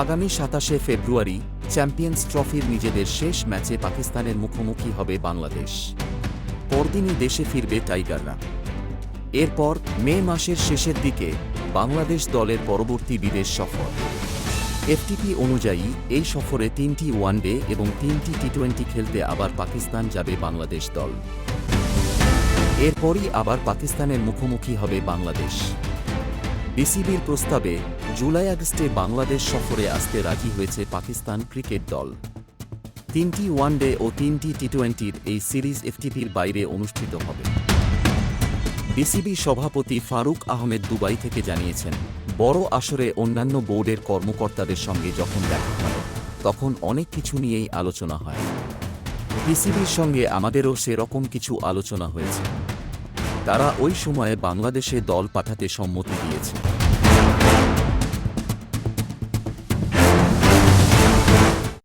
আগামী সাতাশে ফেব্রুয়ারি চ্যাম্পিয়ন্স ট্রফির নিজেদের শেষ ম্যাচে পাকিস্তানের মুখোমুখি হবে বাংলাদেশ। পরদিনই দেশে ফিরবে টাইগাররা। এরপর মে মাসের শেষের দিকে বাংলাদেশ দলের পরবর্তী বিদেশ সফর। এফটিপি অনুযায়ী এই সফরে তিনটি ওয়ানডে এবং তিনটি টি টোয়েন্টি খেলতে আবার পাকিস্তান যাবে বাংলাদেশ দল। এরপরই আবার পাকিস্তানের মুখোমুখি হবে বাংলাদেশ। বিসিবির প্রস্তাবে জুলাই আগস্টে বাংলাদেশ সফরে আসতে রাজি হয়েছে পাকিস্তান ক্রিকেট দল। তিনটি ওয়ানডে ও তিনটি টি টোয়েন্টির এই সিরিজ এফটিপির বাইরে অনুষ্ঠিত হবে। বিসিবি সভাপতি ফারুক আহমেদ দুবাই থেকে জানিয়েছেন, বড় আসরে অন্যান্য বোর্ডের কর্মকর্তাদের সঙ্গে যখন দেখা হয়, তখন অনেক কিছু নিয়েই আলোচনা হয়। বিসিবির সঙ্গে আমাদেরও সেরকম কিছু আলোচনা হয়েছে। তারা ওই সময়ে বাংলাদেশে দল পাঠাতে সম্মতি দিয়েছে।